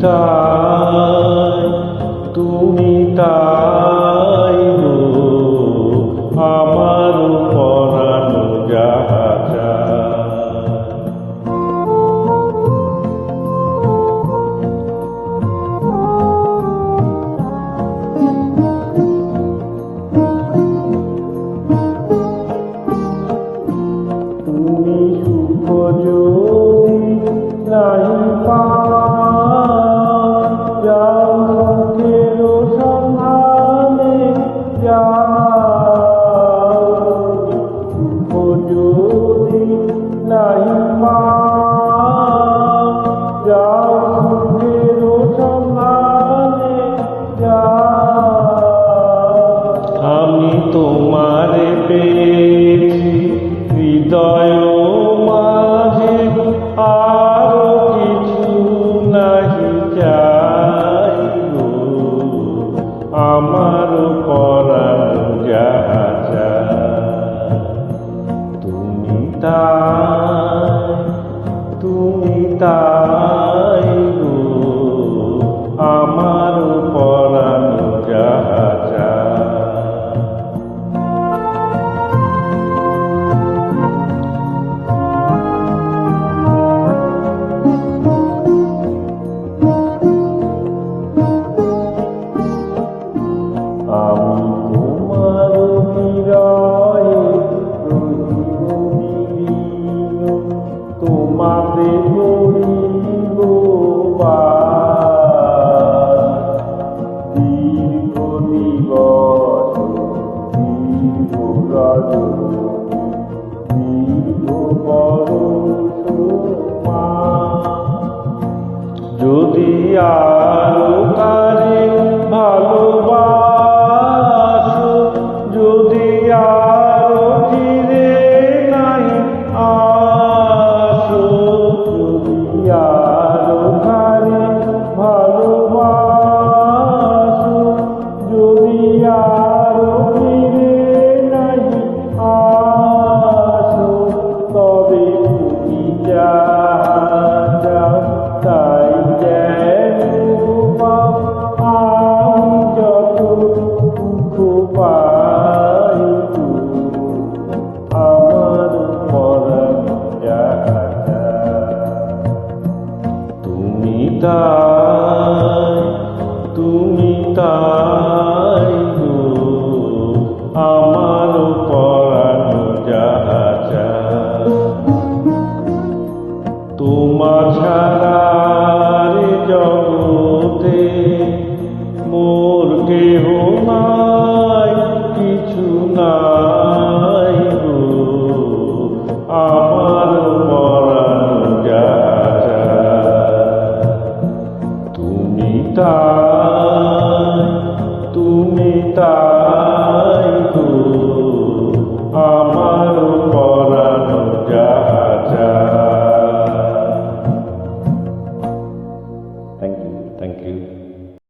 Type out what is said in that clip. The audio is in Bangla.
তার তুমি তার love me. Halleluja. তোমা ছাড়া জগতে মোর কেহ নাই কিছু নাই গো। আমার মরান তুমি তা